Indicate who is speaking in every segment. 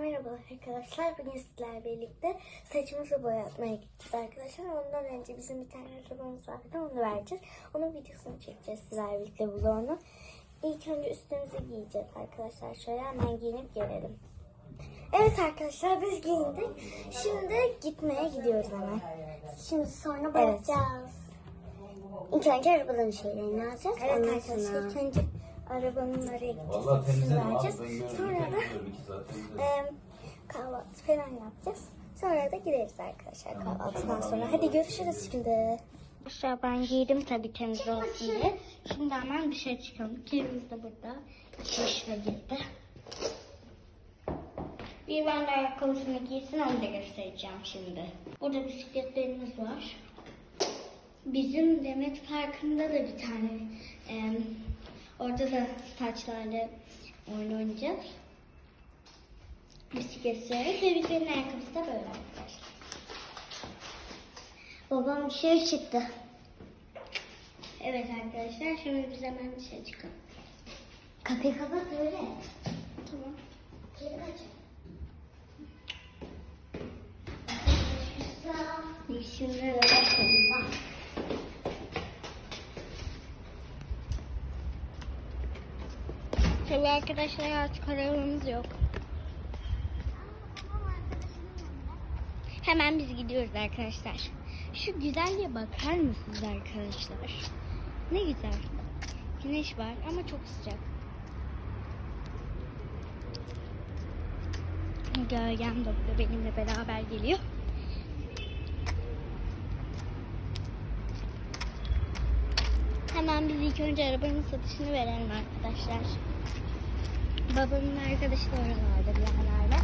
Speaker 1: Merhaba arkadaşlar. Bugün sizlerle birlikte saçımızı boyatmaya gideceğiz arkadaşlar. Ondan önce bizim bir tane arabamız vardı. Onu vereceğiz. Onun videosunu çekeceğiz sizlerle birlikte vlogunu. İlk önce üstümüzü giyeceğiz arkadaşlar. Şöyle hemen giyinip gelelim. Evet arkadaşlar biz giyindik. Şimdi gitmeye gidiyoruz hemen. Şimdi sonra boyayacağız. İlk önce arabanın şeylerini alacağız. Evet
Speaker 2: Ondan
Speaker 1: arkadaşlar ilk önce arabanın oraya gideceğiz.
Speaker 3: Vallahi temizledim abi. Ben gördüm.
Speaker 1: Sonra da
Speaker 3: temizliyorum iki saat temizledim.
Speaker 1: Eee, kahvaltı falan yapacağız. Sonra da gideriz arkadaşlar kahvaltıdan sonra. Hadi görüşürüz şimdi. Arkadaşlar ben giydim tabii temiz olsun diye. Şimdi hemen dışarı çıkalım. Kedimiz de burada. İki yaşına girdi. Bir ben de ayakkabısını giysin onu da göstereceğim şimdi. Burada bisikletlerimiz var. Bizim Demet Parkı'nda da bir tane em, orada da saçlarla oyun oynayacağız. Bisiklet sürerek ve bizlerin ayakkabısı da böyle arkadaşlar. Babam dışarı çıktı. Evet arkadaşlar şimdi biz hemen dışarı çıkalım. Kapıyı kapat öyle. Tamam. Geri kaç. Şimdi de Tabii arkadaşlar artık arabamız yok. Hemen biz gidiyoruz arkadaşlar. Şu güzelliğe bakar mısınız arkadaşlar? Ne güzel. Güneş var ama çok sıcak. Gölgem burada benimle beraber geliyor. Hemen biz ilk önce arabanın satışını verelim arkadaşlar. Babamın arkadaşı da oralarda bir yerlerde.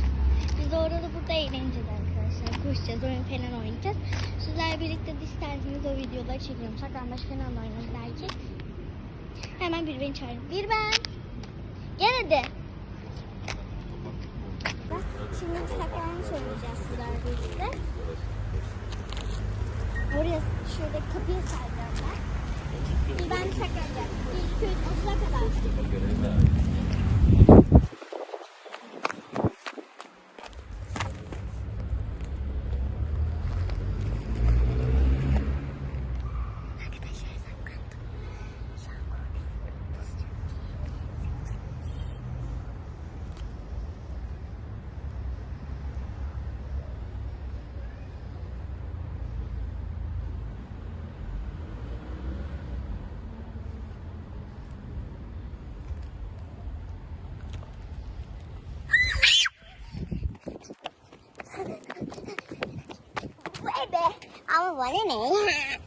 Speaker 1: Biz orada burada eğleneceğiz arkadaşlar. Koşacağız, oyun falan oynayacağız. Sizler birlikte de isterseniz o videoları çekiyorum. Saklambaç falan oynarız belki. Hemen bir beni çağırın. Bir ben. Gel hadi. Şimdi saklambaç oynayacağız sizler birlikte. Oraya şöyle kapıyı saracağım Bir ben iki, üç, otuza kadar. Ama bana ne?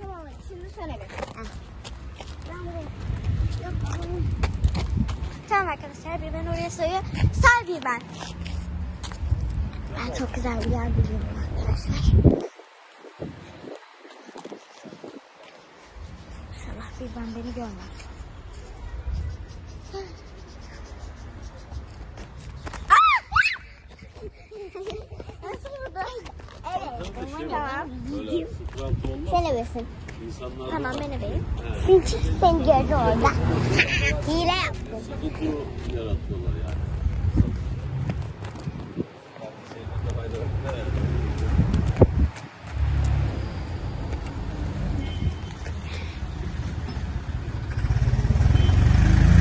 Speaker 1: Tamam şimdi sana bir. Tamam arkadaşlar bir ben oraya sayıyor. Sar bir ben. Ben çok güzel bir yer biliyorum arkadaşlar. İnşallah bir ben beni görmez. Nasıl burada? Evet. Tamam.
Speaker 3: Sıkıntı olmaz.
Speaker 1: Sen ebesin.
Speaker 3: İnsanlar
Speaker 1: Tamam ben ebeyim. Çünkü sen gördün orada. Hile yaptın.
Speaker 3: sıkıntı yaratıyorlar yani.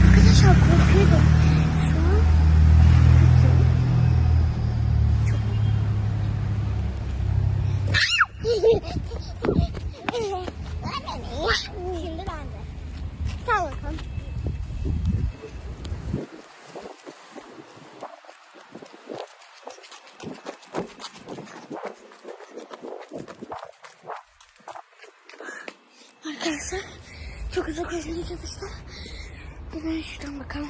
Speaker 1: Arkadaşlar korkuyordum. Şu an Şimdi ben de. Sağ bakalım. Arkadaşlar çok uzak koşmaya çalıştım. Bir ben şuradan bakalım.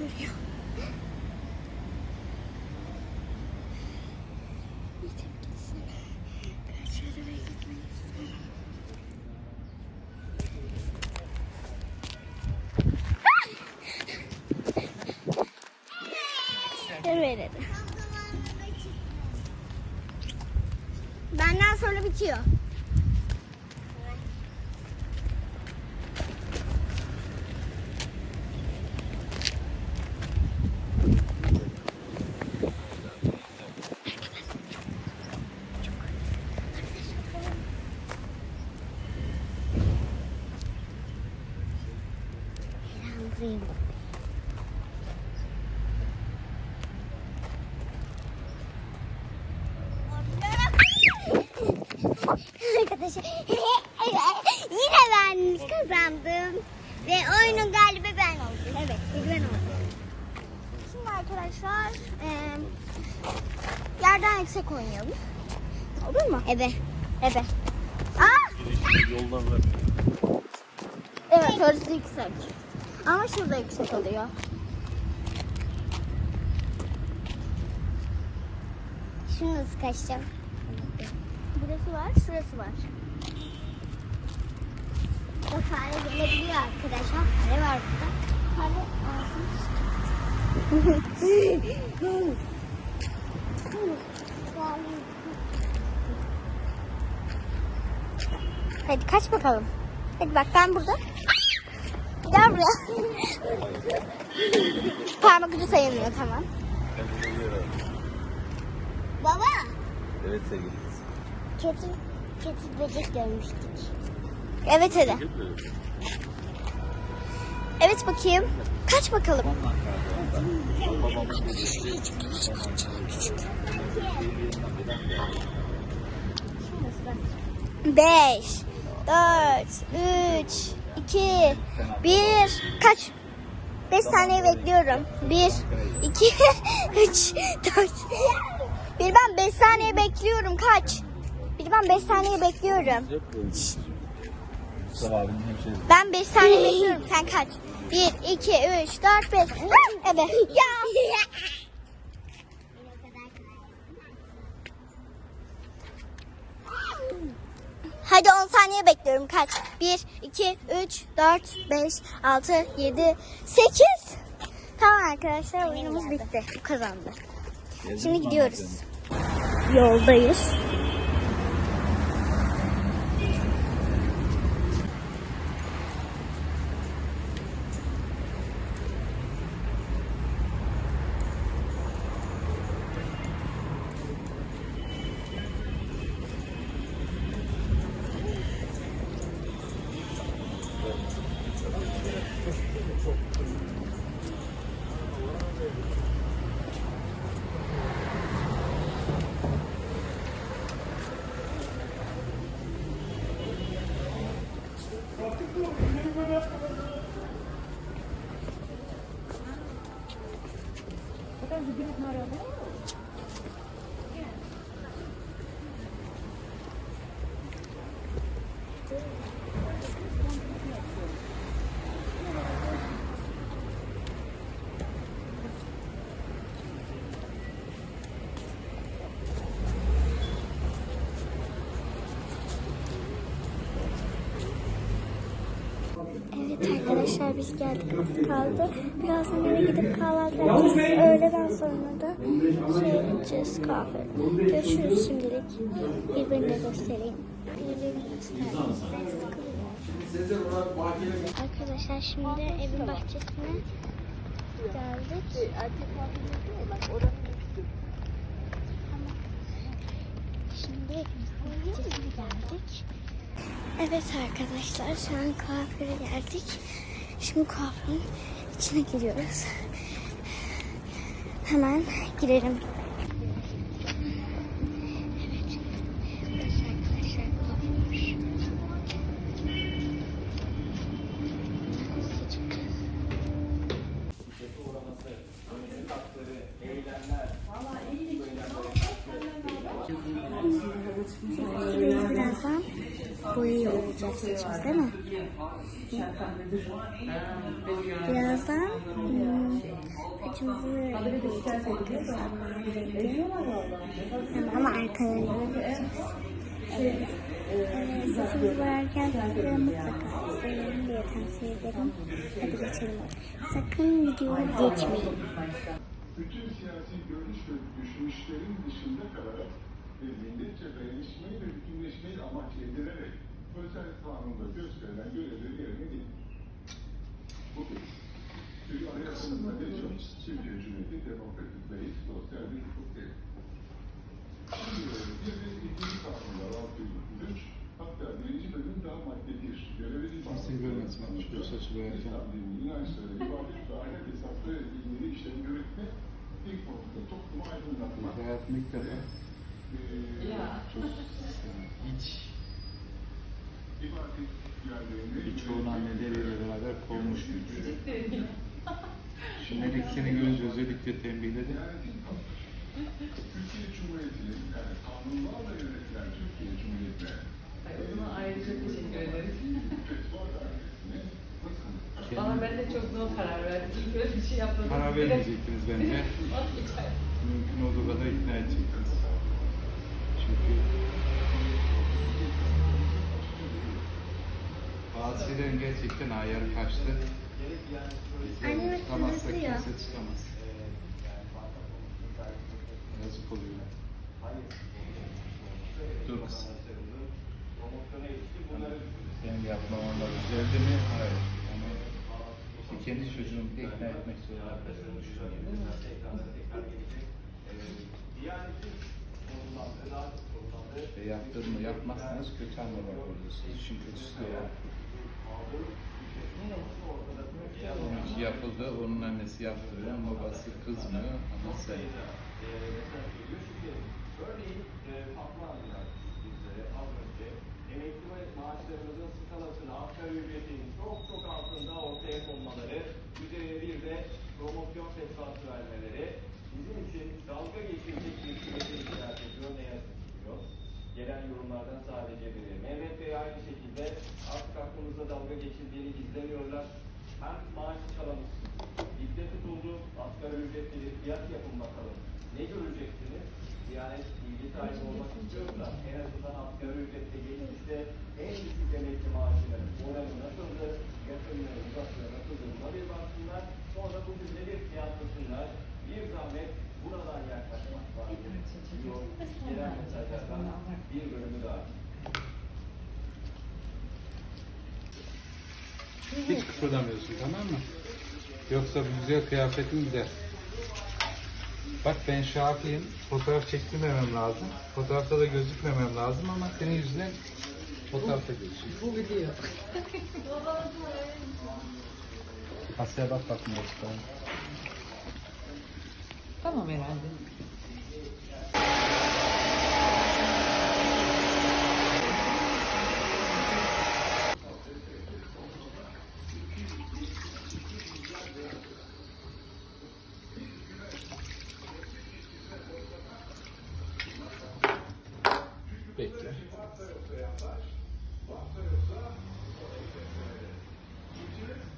Speaker 1: Gidip gitsin. Gitmek istiyorum. Evet. Benden sonra bitiyor. Buradayım. Arkadaşlar yine ben kazandım ve oyunun galibi ben oldum. Evet, ben oldum. Şimdi arkadaşlar eee, yerden yüksek oynayalım. Olur mu? Evet. Evet. Aa!
Speaker 3: Yoldan ver.
Speaker 1: Evet, orası yüksek. Ama şurada yüksek oluyor. Şunu nasıl kaçacağım? Burası var, şurası var. O fare gelebiliyor arkadaşlar. Fare var burada. Fare ağzını Hadi kaç bakalım. Hadi bak ben burada. Gel buraya. Parmak ucu sayılmıyor tamam. Baba.
Speaker 3: Evet sevgili kız.
Speaker 1: Kötü, kötü böcek görmüştük. Evet hadi. Evet bakayım. Kaç bakalım. Beş, dört, üç, iki, bir. Kaç? Beş saniye bekliyorum. Bir, iki, üç, dört. Bir ben beş saniye bekliyorum. Kaç? Bir ben beş saniye bekliyorum. Ben 5 saniye bekliyorum. Sen kaç? 1, 2, 3, 4, 5. Evet. Ya. Hadi 10 saniye bekliyorum. Kaç? 1, 2, 3, 4, 5, 6, 7, 8. Tamam arkadaşlar oyunumuz bitti. Bu kazandı. Şimdi gidiyoruz. Yoldayız. Thank you. Arkadaşlar biz geldik az kaldı. Birazdan eve gidip kahvaltı yapacağız. Öğleden sonra da şey gideceğiz kahve. Görüşürüz şimdilik. Birbirini göstereyim. Arkadaşlar şimdi evin bahçesine geldik. Şimdi bahçesine geldik. Evet arkadaşlar şu an kuaföre geldik. Şimdi kuaförün içine giriyoruz. Hemen girelim. Birazdan boya olacak saçımız değil mi? Birazdan hmm, saçımızı renkli. Ama, boyayacağız. Evet. Saçımızı boyarken size mutlaka izleyin diye tavsiye ederim. Hadi geçelim. Sakın videoyu geçmeyin.
Speaker 2: bütün siyasi görüş ve düşünüşlerin dışında kalarak ve milletçe dayanışmayı ve bütünleşmeyi amaç edinerek özel kanunda gösterilen görevleri yerine getirdi. Bugün Türk Anayasası'nda ne çok Türkiye Cumhuriyeti Demokratik ve Sosyal bir hukuk devleti. Bir de ikinci kanunda 633 hatta birinci bölüm daha madde 1 görevleri
Speaker 4: Kimse görmesin bak şu saçı boyarken.
Speaker 2: İslam dininin inançları, ibadet ve ahlak hesapları ilgili işlerin yürütme ilk noktada toplumu aydınlatmak.
Speaker 4: Hayatımda ilk defa
Speaker 5: Ya.
Speaker 4: çok hiç
Speaker 2: İbadet yerlerinde
Speaker 4: birçoğun anneleriyle beraber kovmuş bir
Speaker 5: Ciddi.
Speaker 4: Şimdilik seni görünce özellikle tembihledi.
Speaker 2: Türkiye Cumhuriyeti'nin yani kanunlarla yönetilen Türkiye
Speaker 5: zaman ayrıca teşekkür ederiz. Bana ben de çok zor karar verdim. İlk öyle bir şey yapmadım.
Speaker 4: Para vermeyecektiniz bence. Mümkün olduğu kadar ikna edecektiniz. Çünkü şeylerin gerçekten ayarı kaçtı. Bizden
Speaker 1: Anneme
Speaker 4: tutamazsa
Speaker 1: sırıtıyor.
Speaker 4: kimse tutamaz. Yazık oluyor. Dur kız. Benim yapmamam da güzeldi mi? Hayır. Ama işte kendi çocuğumu ikna etmek zorunda düşünüyorum. İşte yaptığını yapmazsanız kötü anlamda oluyorsunuz. İşin kötüsü de o. Yapıldı, onun annesi yaptırıyor, babası kızmıyor ama sen.
Speaker 6: Örneğin e, Fatma Hanımlar bizlere az önce maaşlarımızın skalasını asgari ücretin çok çok altında ortaya konmaları, üzerine bir de promosyon vermeleri bizim için dalga geçirecek bir sürece işaret ediyor, ne. Gelen yorumlardan sadece biri. Mehmet Bey aynı şekilde artık aklımızda dalga geçildiğini gizlemiyorlar. Hem maaş skalamışsın, bizde tutuldu, asgari ücretli bir fiyat yapın bakalım. Ne göreceksiniz? Yani bilgi sahibi olmak istiyorsa en azından asgari ücretle geçmişte en düşük emekli maaşının oranı nasıldı, yakınlığı, uzaklığı nasıldı buna bir baksınlar. Sonra bu cümleleri kıyaslasınlar. Bir zahmet buradan yaklaşmak var. Diyor, gelen mesajlardan bir bölümü daha.
Speaker 4: Hiç kıpırdamıyorsun tamam mı? Yoksa güzel kıyafetin gider. Bak ben şafiyim. Fotoğraf çektirmemem lazım. Fotoğrafta da gözükmemem lazım ama senin yüzünden fotoğrafta gözüküyor.
Speaker 5: Bu video.
Speaker 4: Asya'ya bak bakın çıkalım.
Speaker 5: Tamam herhalde.
Speaker 4: Bekle.
Speaker 1: Gidik.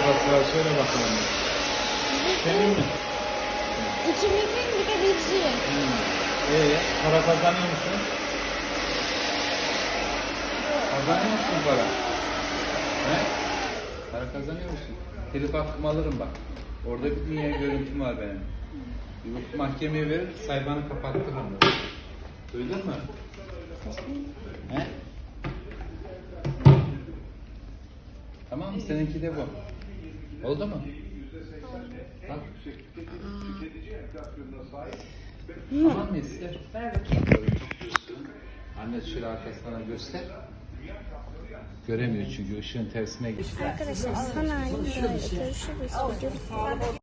Speaker 4: Var? Söyle bakalım. Senin mi?
Speaker 1: İkimizin bir de bizim.
Speaker 4: Ee, para kazanıyor musun? Kazanıyor musun para? He? Para kazanıyor musun? Telif hakkımı alırım bak. Orada bir dünya görüntüm var benim. Bakıp mahkemeye verir, sayfanı kapattırırım. Duydun mu? He? Tamam mı? Seninki de bu. Oldu mu? Bak. Tamam mıyız?
Speaker 5: Ver bakayım.
Speaker 4: Anne şöyle arkasına göster. Göremiyor çünkü ışığın tersine gitti.
Speaker 1: Arkadaşlar sanayim böyle görüşürüz. Video.